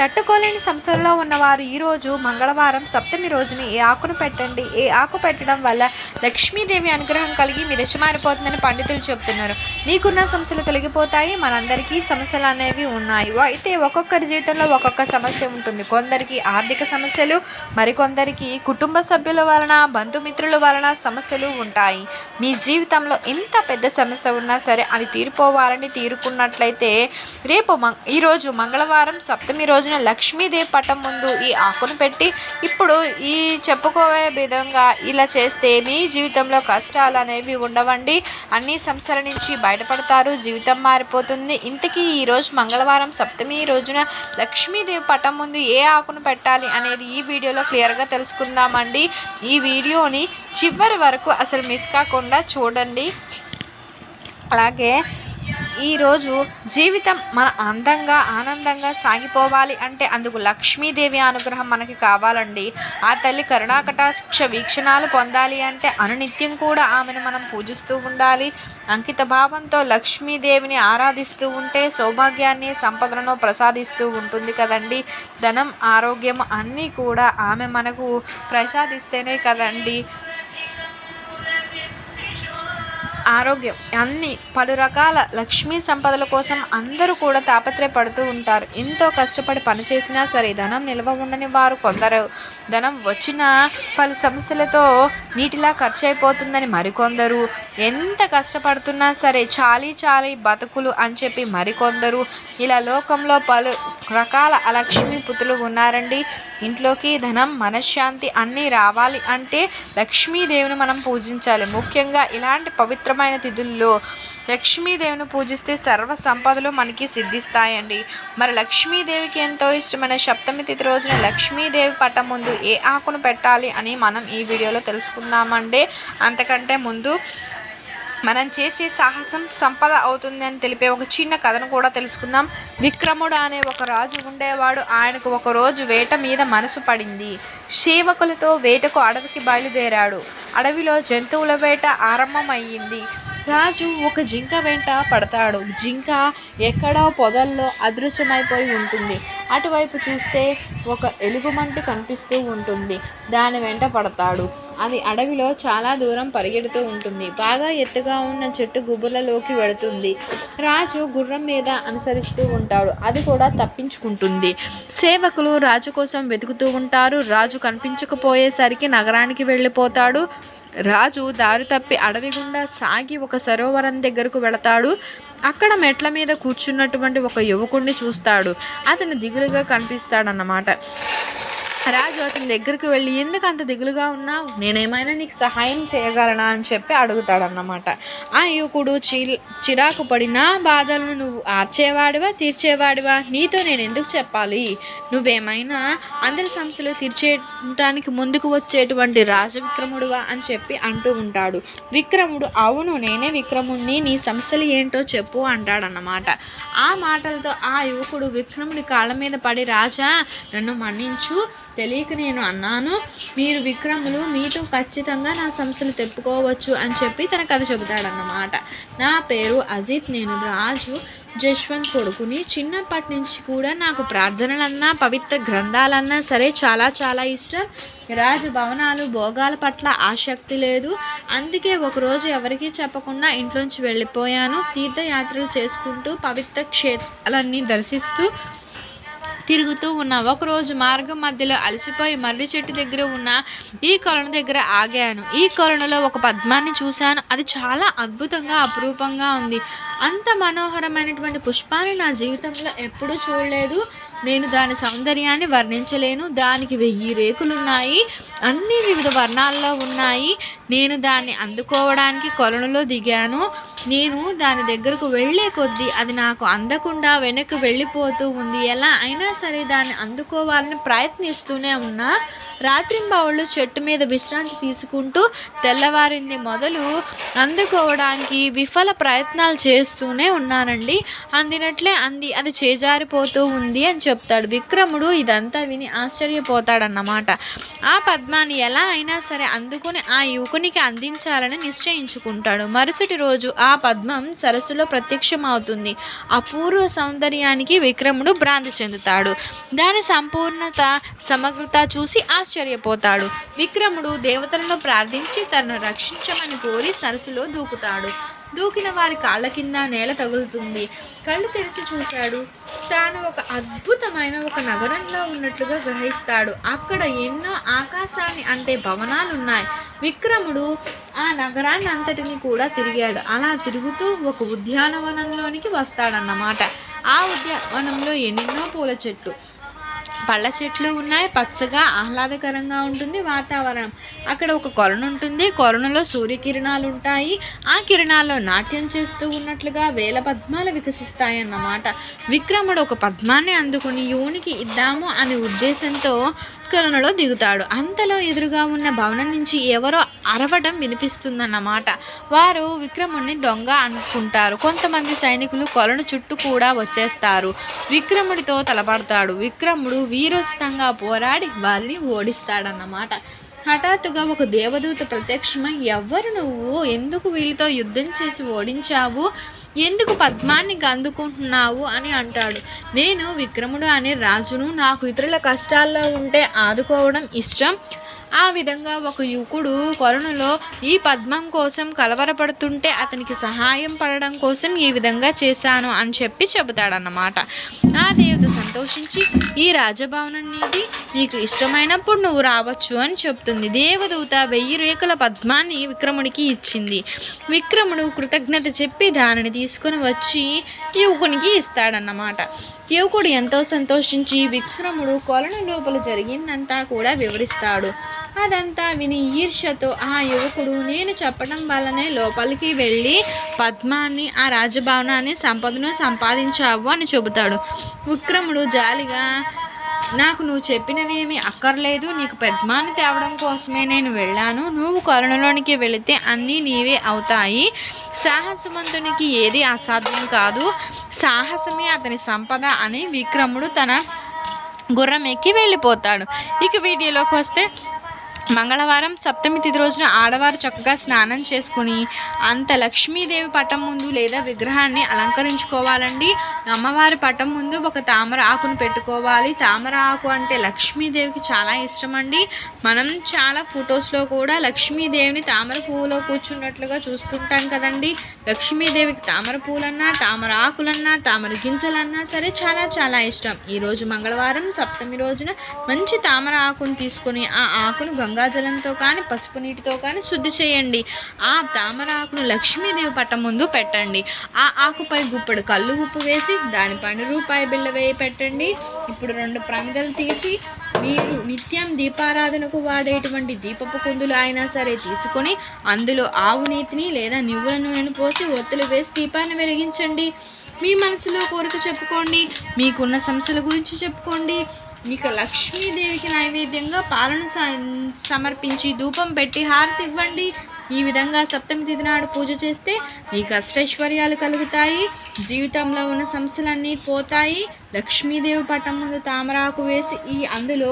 తట్టుకోలేని సమస్యల్లో ఉన్నవారు ఈరోజు మంగళవారం సప్తమి రోజుని ఏ ఆకును పెట్టండి? ఏ ఆకు పెట్టడం వల్ల లక్ష్మీదేవి అనుగ్రహం కలిగి మీ దశ మారిపోతుందని పండితులు చెప్తున్నారు మీకున్న సమస్యలు తొలగిపోతాయి. మనందరికీ సమస్యలు అనేవి ఉన్నాయి. అయితే ఒక్కొక్కరి జీవితంలో ఒక్కొక్క సమస్య ఉంటుంది. కొందరికి ఆర్థిక సమస్యలు మరికొందరికి కుటుంబ సభ్యుల వలన బంధుమిత్రుల వలన సమస్యలు ఉంటాయి. మీ జీవితంలో ఎంత పెద్ద సమస్య ఉన్నా సరే అది తీరిపోవాలని తీరుకున్నట్లయితే రేపు మ ఈరోజు మంగళవారం సప్తమి రోజు రోజున లక్ష్మీదేవి పటం ముందు ఈ ఆకును పెట్టి ఇప్పుడు ఈ చెప్పుకోవే విధంగా ఇలా చేస్తే మీ జీవితంలో కష్టాలు అనేవి ఉండవండి. అన్ని సంస్థల నుంచి బయటపడతారు జీవితం మారిపోతుంది. ఇంతకీ ఈరోజు మంగళవారం సప్తమి రోజున లక్ష్మీదేవి పటం ముందు ఏ ఆకును పెట్టాలి అనేది ఈ వీడియోలో క్లియర్గా తెలుసుకుందామండి. ఈ వీడియోని చివరి వరకు అసలు మిస్ కాకుండా చూడండి. అలాగే ఈరోజు జీవితం మన అందంగా ఆనందంగా సాగిపోవాలి అంటే అందుకు లక్ష్మీదేవి అనుగ్రహం మనకి కావాలండి. ఆ తల్లి కరుణాకటాక్ష వీక్షణాలు పొందాలి అంటే అనునిత్యం కూడా ఆమెను మనం పూజిస్తూ ఉండాలి. అంకిత భావంతో లక్ష్మీదేవిని ఆరాధిస్తూ ఉంటే సౌభాగ్యాన్ని సంపదలను ప్రసాదిస్తూ ఉంటుంది కదండి. ధనం ఆరోగ్యం అన్నీ కూడా ఆమె మనకు ప్రసాదిస్తేనే కదండి. ఆరోగ్యం. అన్ని పలు రకాల లక్ష్మీ సంపదల కోసం అందరూ కూడా తాపత్రయపడుతూ ఉంటారు. ఎంతో కష్టపడి పనిచేసినా సరే ధనం నిల్వ ఉండని వారు కొందరు. ధనం వచ్చిన పలు సమస్యలతో నీటిలా ఖర్చు అయిపోతుందని మరికొందరు. ఎంత కష్టపడుతున్నా సరే చాలీ చాలీ బతుకులు అని చెప్పి మరికొందరు. ఇలా లోకంలో పలు రకాల అలక్ష్మీ పుతులు ఉన్నారండి. ఇంట్లోకి ధనం మనశ్శాంతి అన్నీ రావాలి అంటే లక్ష్మీదేవిని మనం పూజించాలి. ముఖ్యంగా ఇలాంటి పవిత్రమైన తిథుల్లో లక్ష్మీదేవిని పూజిస్తే సర్వ సంపదలు మనకి సిద్ధిస్తాయండి. మరి లక్ష్మీదేవికి ఎంతో ఇష్టమైన సప్తమి తిథి రోజున లక్ష్మీదేవి పట్టం ముందు ఏ ఆకును పెట్టాలి అని మనం ఈ వీడియోలో తెలుసుకుందామండి అంతకంటే ముందు మనం చేసే సాహసం సంపద అవుతుంది అని తెలిపే ఒక చిన్న కథను కూడా తెలుసుకుందాం. విక్రముడు అనే ఒక రాజు ఉండేవాడు. ఆయనకు ఒక రోజు వేట మీద మనసు పడింది. సేవకులతో వేటకు అడవికి బయలుదేరాడు. అడవిలో జంతువుల వేట ఆరంభమయ్యింది. రాజు ఒక జింక వెంట పడతాడు. జింక ఎక్కడో పొదల్లో అదృశ్యమైపోయి ఉంటుంది. అటువైపు చూస్తే ఒక ఎలుగుమంటి కనిపిస్తూ ఉంటుంది. దాని వెంట పడతాడు. అది అడవిలో చాలా దూరం పరిగెడుతూ ఉంటుంది. బాగా ఎత్తుగా ఉన్న చెట్టు గుబులలోకి వెళుతుంది. రాజు గుర్రం మీద అనుసరిస్తూ ఉంటాడు. అది కూడా తప్పించుకుంటుంది. సేవకులు రాజు కోసం వెతుకుతూ ఉంటారు. రాజు కనిపించకపోయేసరికి నగరానికి వెళ్ళిపోతాడు. రాజు దారి తప్పి అడవి గుండా సాగి ఒక సరోవరం దగ్గరకు వెళతాడు. అక్కడ మెట్ల మీద కూర్చున్నటువంటి ఒక యువకుడిని చూస్తాడు. అతను దిగులుగా కనిపిస్తాడన్నమాట. రాజు అతని దగ్గరికి వెళ్ళి ఎందుకు అంత దిగులుగా ఉన్నావు? నేనేమైనా నీకు సహాయం చేయగలనా? అని చెప్పి అడుగుతాడన్నమాట. ఆ యువకుడు చి చిరాకు పడిన బాధలను నువ్వు ఆర్చేవాడివా తీర్చేవాడివా? నీతో నేను ఎందుకు చెప్పాలి? నువ్వేమైనా అందరి సమస్యలు తీర్చేయటానికి ముందుకు వచ్చేటువంటి రాజవిక్రముడువా? అని చెప్పి అంటూ ఉంటాడు. విక్రముడు అవును నేనే విక్రముడిని నీ సమస్యలు ఏంటో చెప్పు అంటాడన్నమాట. ఆ మాటలతో ఆ యువకుడు విక్రముడి కాళ్ళ మీద పడి రాజా నన్ను మన్నించు తెలియక నేను అన్నాను మీరు విక్రములు మీతో ఖచ్చితంగా నా సమస్యలు తెప్పుకోవచ్చు అని చెప్పి తన కథ చెబుతాడన్నమాట. నా పేరు అజిత్ నేను రాజు జశ్వంత్ కొడుకుని చిన్నప్పటి నుంచి కూడా నాకు ప్రార్థనలన్నా పవిత్ర గ్రంథాలన్నా సరే చాలా చాలా ఇష్టం. రాజభవనాలు భోగాల పట్ల ఆసక్తి లేదు. అందుకే ఒకరోజు ఎవరికీ చెప్పకుండా ఇంట్లోంచి వెళ్ళిపోయాను. తీర్థయాత్రలు చేసుకుంటూ పవిత్ర క్షేత్రాలన్నీ దర్శిస్తూ తిరుగుతూ ఉన్న ఒకరోజు మార్గం మధ్యలో అలసిపోయి మర్రి చెట్టు దగ్గర ఉన్న ఈ కొలను దగ్గర ఆగాను. ఈ కొలనులో ఒక పద్మాన్ని చూశాను. అది చాలా అద్భుతంగా అపురూపంగా ఉంది. అంత మనోహరమైనటువంటి పుష్పాన్ని నా జీవితంలో ఎప్పుడూ చూడలేదు. నేను దాని సౌందర్యాన్ని వర్ణించలేను. దానికి వెయ్యి రేకులున్నాయి. అన్ని వివిధ వర్ణాల్లో ఉన్నాయి. నేను దాన్ని అందుకోవడానికి కొలనులో దిగాను. నేను దాని దగ్గరకు వెళ్ళే కొద్దీ అది నాకు అందకుండా వెనక్కి వెళ్ళిపోతూ ఉంది. ఎలా అయినా సరే దాన్ని అందుకోవాలని ప్రయత్నిస్తూనే ఉన్నా. రాత్రింబావుళ్ళు చెట్టు మీద విశ్రాంతి తీసుకుంటూ తెల్లవారింది మొదలు అందుకోవడానికి విఫల ప్రయత్నాలు చేస్తూనే ఉన్నానండి. అందినట్లే అంది. అది చేజారిపోతూ ఉంది అని చెప్తాడు. విక్రముడు ఇదంతా విని ఆశ్చర్యపోతాడన్నమాట. ఆ పద్మాన్ని ఎలా అయినా సరే అందుకుని ఆ యువకునికి అందించాలని నిశ్చయించుకుంటాడు. మరుసటి రోజు ఆ పద్మం సరస్సులో ప్రత్యక్షమవుతుంది. అపూర్వ సౌందర్యానికి విక్రముడు భ్రాంతి చెందుతాడు. దాని సంపూర్ణత సమగ్రత చూసి ఆశ్చర్యపోతాడు. విక్రముడు దేవతలను ప్రార్థించి తనను రక్షించమని కోరి సరస్సులో దూకుతాడు. దూకిన వారి కాళ్ళ కింద నేల తగులుతుంది. కళ్ళు తెరిచి చూశాడు. తాను ఒక అద్భుతమైన ఒక నగరంలో ఉన్నట్లుగా గ్రహిస్తాడు. అక్కడ ఎన్నో ఆకాశాన్ని అంటే భవనాలు ఉన్నాయి విక్రముడు ఆ నగరాన్ని అంతటిని కూడా తిరిగాడు. అలా తిరుగుతూ ఒక ఉద్యానవనంలోనికి వస్తాడన్నమాట. ఆ ఉద్యానవనంలో ఎన్నెన్నో పూల చెట్లు. పళ్ళ చెట్లు ఉన్నాయి పచ్చగా ఆహ్లాదకరంగా ఉంటుంది వాతావరణం. అక్కడ ఒక కొలను ఉంటుంది. కొలనులో సూర్యకిరణాలు ఉంటాయి. ఆ కిరణాల్లో నాట్యం చేస్తూ ఉన్నట్లుగా వేల పద్మాలు వికసిస్తాయన్నమాట. విక్రముడు ఒక పద్మాన్ని అందుకుని యోనికి ఇద్దాము అనే ఉద్దేశంతో కొలనులో దిగుతాడు. అంతలో ఎదురుగా ఉన్న భవనం నుంచి ఎవరో అరవడం వినిపిస్తుందన్నమాట. వారు విక్రముణ్ణి దొంగ అనుకుంటారు. కొంతమంది సైనికులు కొలను చుట్టూ కూడా వచ్చేస్తారు. విక్రముడితో తలపడతాడు. విక్రముడు వీరోచితంగా పోరాడి వారిని ఓడిస్తాడన్నమాట. హఠాత్తుగా ఒక దేవదూత ప్రత్యక్షమై ఎవ్వరు నువ్వు? ఎందుకు వీళ్ళతో యుద్ధం చేసి ఓడించావు? ఎందుకు పద్మాన్ని అందుకుంటున్నావు? అని అంటాడు. నేను విక్రముడు అనే రాజును నాకు ఇతరుల కష్టాల్లో ఉంటే ఆదుకోవడం ఇష్టం. ఆ విధంగా ఒక యువకుడు కొరణలో ఈ పద్మం కోసం కలవరపడుతుంటే అతనికి సహాయం పడడం కోసం ఈ విధంగా చేశాను అని చెప్పి చెబుతాడన్నమాట. ఆ దేవత సంతోషించి ఈ రాజభవనం నీది నీకు ఇష్టమైనప్పుడు నువ్వు రావచ్చు అని చెప్తుంది. దేవదూత వెయ్యి రేకుల పద్మాన్ని విక్రముడికి ఇచ్చింది. విక్రముడు కృతజ్ఞత చెప్పి దానిని తీసుకుని వచ్చి యువకునికి ఇస్తాడన్నమాట. యువకుడు ఎంతో సంతోషించి విక్రముడు కొలను లోపల జరిగిందంతా కూడా వివరిస్తాడు. అదంతా విని ఈర్ష్యతో ఆ యువకుడు నేను చెప్పడం వల్లనే లోపలికి వెళ్ళి పద్మాన్ని ఆ రాజభవనాన్ని సంపదను సంపాదించావు అని చెబుతాడు. విక్రముడు జాలిగా నాకు నువ్వు చెప్పినవేమి అక్కర్లేదు. నీకు పద్మాన్ని తేవడం కోసమే నేను వెళ్ళాను. నువ్వు కరుణలోనికి వెళితే అన్నీ నీవే అవుతాయి. సాహసవంతునికి ఏది అసాధ్యం కాదు. సాహసమే అతని సంపద అని విక్రముడు తన గుర్రం ఎక్కి వెళ్ళిపోతాడు. ఇక వీడియోలోకి వస్తే మంగళవారం సప్తమి తిథి రోజున ఆడవారు చక్కగా స్నానం చేసుకుని అంత లక్ష్మీదేవి పటం ముందు లేదా విగ్రహాన్ని అలంకరించుకోవాలండి. అమ్మవారి పటం ముందు ఒక తామర ఆకును పెట్టుకోవాలి. తామర ఆకు అంటే లక్ష్మీదేవికి చాలా ఇష్టం అండి మనం చాలా ఫొటోస్లో కూడా లక్ష్మీదేవిని తామర పువ్వులో కూర్చున్నట్లుగా చూస్తుంటాం కదండి. లక్ష్మీదేవికి తామర పూలన్నా తామర ఆకులన్నా తామర గింజలన్నా సరే చాలా చాలా ఇష్టం. ఈరోజు మంగళవారం సప్తమి రోజున మంచి తామర ఆకును తీసుకొని ఆ ఆకును గంగ గంగాజలంతో కానీ పసుపు నీటితో కానీ శుద్ధి చేయండి. ఆ తామర ఆకును లక్ష్మీదేవి పట్టం ముందు పెట్టండి. ఆ ఆకుపై గుప్పడు కళ్ళు ఉప్పు వేసి దానిపైన రూపాయి బిళ్ళ వేయి పెట్టండి. ఇప్పుడు రెండు ప్రమిదలు తీసి మీరు నిత్యం దీపారాధనకు వాడేటువంటి దీపపు కుందులు అయినా సరే తీసుకొని అందులో ఆవు నీతిని లేదా నువ్వుల నూనెను పోసి ఒత్తులు వేసి దీపాన్ని వెలిగించండి. మీ మనసులో కోరిక చెప్పుకోండి. మీకున్న సమస్యల గురించి చెప్పుకోండి. మీకు లక్ష్మీదేవికి నైవేద్యంగా పాలను సమర్పించి ధూపం పెట్టి హారతి ఇవ్వండి. ఈ విధంగా సప్తమి తిథి నాడు పూజ చేస్తే మీకు అష్టైశ్వర్యాలు కలుగుతాయి. జీవితంలో ఉన్న సమస్యలన్నీ పోతాయి. లక్ష్మీదేవి పటం ముందు తామరాకు వేసి ఈ అందులో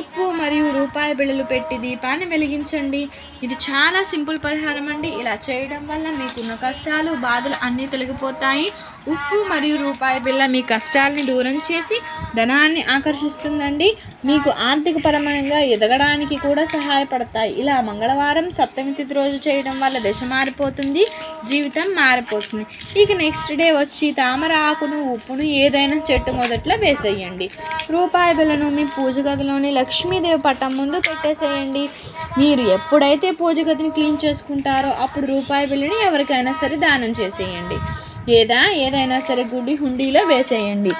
ఉప్పు మరియు రూపాయి బిళ్ళలు పెట్టి దీపాన్ని వెలిగించండి. ఇది చాలా సింపుల్ పరిహారం అండి. ఇలా చేయడం వల్ల మీకున్న కష్టాలు బాధలు అన్నీ తొలగిపోతాయి. ఉప్పు మరియు రూపాయి బిళ్ళ మీ కష్టాలని దూరం చేసి ధనాన్ని ఆకర్షిస్తుందండి. మీకు ఆర్థిక పరమంగా ఎదగడానికి కూడా సహాయపడతాయి. ఇలా మంగళవారం సప్తమి తిథి రోజు చేయడం వల్ల దశ మారిపోతుంది జీవితం మారిపోతుంది. ఇక నెక్స్ట్ డే వచ్చి తామర ఆకును ఉప్పును ఏదైనా చెట్టు మొదట్లో వేసేయండి. రూపాయి బిళ్ళను మీ పూజ గదిలోని లక్ష్మీదేవి పట్టం ముందు పెట్టేసేయండి. మీరు ఎప్పుడైతే పూజ గదిని క్లీన్ చేసుకుంటారో అప్పుడు రూపాయి బిళ్ళని ఎవరికైనా సరే దానం చేసేయండి. ఏదా ఏదైనా సరే గుడి హుండీలో వేసేయండి.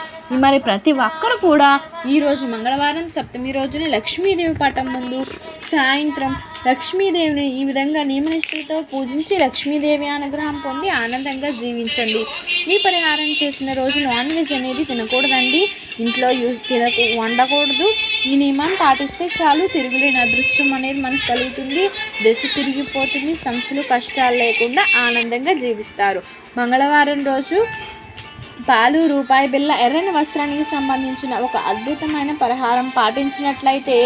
మరి ప్రతి ఒక్కరు కూడా ఈరోజు మంగళవారం సప్తమి రోజున లక్ష్మీదేవి పటం ముందు సాయంత్రం లక్ష్మీదేవిని ఈ విధంగా నియమనిష్టలతో పూజించి లక్ష్మీదేవి అనుగ్రహం పొంది ఆనందంగా జీవించండి. ఈ పరిహారం చేసిన రోజు నాన్ వెజ్ అనేది తినకూడదండి. ఇంట్లో యూ తినకు వండకూడదు. ఈ నియమాన్ని పాటిస్తే చాలు తిరుగులేని అదృష్టం అనేది మనకు కలుగుతుంది. దశ తిరిగిపోతుంది. సమస్యలు కష్టాలు లేకుండా ఆనందంగా జీవిస్తారు. మంగళవారం రోజు పాలు రూపాయి బిళ్ళ ఎర్రని వస్త్రానికి సంబంధించిన ఒక అద్భుతమైన పరిహారం పాటించినట్లయితే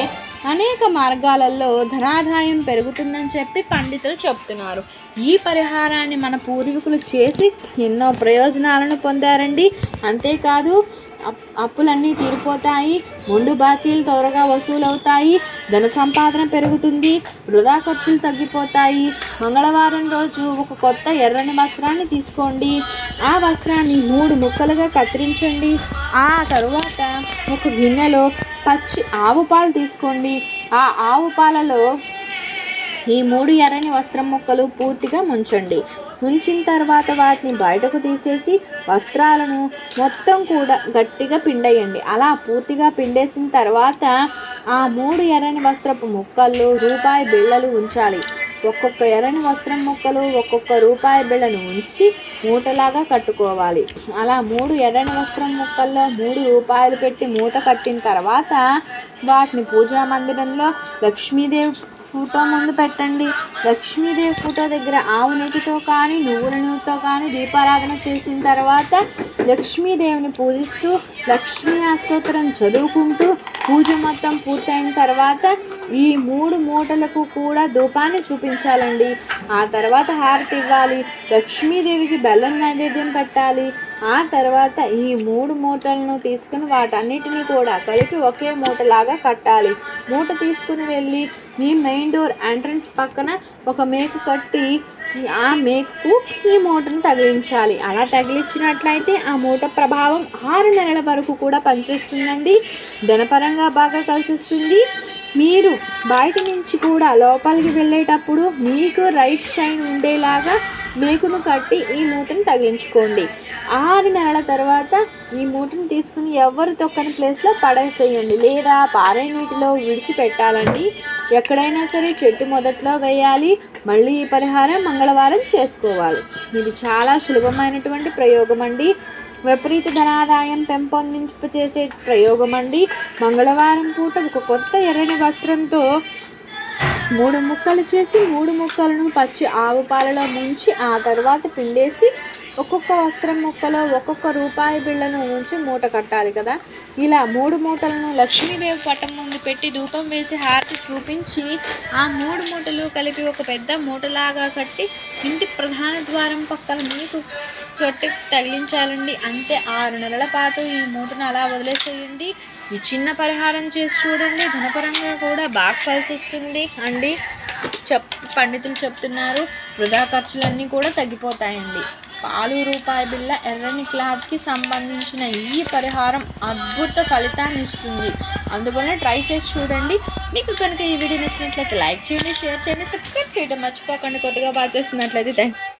అనేక మార్గాలలో ధనాదాయం పెరుగుతుందని చెప్పి పండితులు చెప్తున్నారు. ఈ పరిహారాన్ని మన పూర్వీకులు చేసి ఎన్నో ప్రయోజనాలను పొందారండి. అంతేకాదు అప్పులన్నీ తీరిపోతాయి. మొండు బాకీలు త్వరగా వసూలవుతాయి. ధన సంపాదన పెరుగుతుంది. వృధా ఖర్చులు తగ్గిపోతాయి. మంగళవారం రోజు ఒక కొత్త ఎర్రని వస్త్రాన్ని తీసుకోండి. ఆ వస్త్రాన్ని మూడు ముక్కలుగా కత్తిరించండి. ఆ తరువాత ఒక గిన్నెలో పచ్చి ఆవు పాలు తీసుకోండి. ఆ ఆవు పాలలో ఈ మూడు ఎర్రని వస్త్రం ముక్కలు పూర్తిగా ముంచండి. ఉంచిన తర్వాత వాటిని బయటకు తీసేసి వస్త్రాలను మొత్తం కూడా గట్టిగా పిండేయండి. అలా పూర్తిగా పిండేసిన తర్వాత ఆ మూడు ఎర్రని వస్త్రపు ముక్కల్లో రూపాయి బిళ్ళలు ఉంచాలి. ఒక్కొక్క ఎర్రని వస్త్రం ముక్కలు ఒక్కొక్క రూపాయి బిళ్ళను ఉంచి మూటలాగా కట్టుకోవాలి. అలా మూడు ఎర్రని వస్త్రం ముక్కల్లో మూడు రూపాయలు పెట్టి మూట కట్టిన తర్వాత వాటిని పూజా మందిరంలో లక్ష్మీదేవి ఫోటో ముందు పెట్టండి. లక్ష్మీదేవి ఫోటో దగ్గర ఆవు నెయ్యితో కానీ నువ్వుల నూనెతో కానీ దీపారాధన చేసిన తర్వాత లక్ష్మీదేవిని పూజిస్తూ లక్ష్మీ అష్టోత్తరం చదువుకుంటూ పూజ మొత్తం పూర్తయిన తర్వాత ఈ మూడు మూటలకు కూడా ధూపాన్ని చూపించాలండి. ఆ తర్వాత హారతి ఇవ్వాలి. లక్ష్మీదేవికి బెల్లం నైవేద్యం పెట్టాలి. ఆ తర్వాత ఈ మూడు మూటలను తీసుకుని వాటన్నిటిని కూడా కలిపి ఒకే మూటలాగా కట్టాలి. మూట తీసుకుని వెళ్ళి మీ మెయిన్ డోర్ ఎంట్రన్స్ పక్కన ఒక మేకు కట్టి ఆ మేకు ఈ మూటను తగిలించాలి. అలా తగిలించినట్లయితే ఆ మూట ప్రభావం ఆరు నెలల వరకు కూడా పనిచేస్తుందండి. ధనపరంగా బాగా కలిసిస్తుంది. మీరు బయట నుంచి కూడా లోపలికి వెళ్ళేటప్పుడు మీకు రైట్ సైడ్ ఉండేలాగా మేకును కట్టి ఈ మూటను తగిలించుకోండి. ఆరు నెలల తర్వాత ఈ మూటను తీసుకుని ఎవరు తొక్కని ప్లేస్లో పడేసేయండి. లేదా పారే నీటిలో విడిచిపెట్టాలండి. ఎక్కడైనా సరే చెట్టు మొదట్లో వేయాలి. మళ్ళీ ఈ పరిహారం మంగళవారం చేసుకోవాలి. ఇది చాలా సులభమైనటువంటి ప్రయోగం అండి విపరీత ధనాదాయం పెంపొందింపు చేసే ప్రయోగం అండి మంగళవారం పూట ఒక కొత్త ఎర్రని వస్త్రంతో మూడు ముక్కలు చేసి మూడు ముక్కలను పచ్చి ఆవు పాలలో ముంచి ఆ తర్వాత పిండేసి ఒక్కొక్క వస్త్రం ముక్కలో ఒక్కొక్క రూపాయి బిళ్ళను ఉంచి మూట కట్టాలి కదా? ఇలా మూడు మూటలను లక్ష్మీదేవి పటం ముందు పెట్టి ధూపం వేసి హారతి చూపించి ఆ మూడు మూటలు కలిపి ఒక పెద్ద మూటలాగా కట్టి ఇంటి ప్రధాన ద్వారం పక్కన మీకు కట్టి తగిలించాలండి. అంతే ఆరు నెలల పాటు ఈ మూటను అలా వదిలేసేయండి. ఈ చిన్న పరిహారం చేసి చూడండి. ధనపరంగా కూడా బాగా కలిసి వస్తుంది అండి చెప్ పండితులు చెప్తున్నారు వృధా ఖర్చులన్నీ కూడా తగ్గిపోతాయండి. పాలు రూపాయి బిళ్ళ ఎర్రని క్లాత్కి సంబంధించిన ఈ పరిహారం అద్భుత ఫలితాన్ని ఇస్తుంది. అందువల్ల ట్రై చేసి చూడండి. మీకు కనుక ఈ వీడియో నచ్చినట్లయితే లైక్ చేయండి షేర్ చేయండి సబ్స్క్రైబ్ చేయడం మర్చిపోకండి. కొత్తగా బాగా చేస్తున్నట్లయితే థ్యాంక్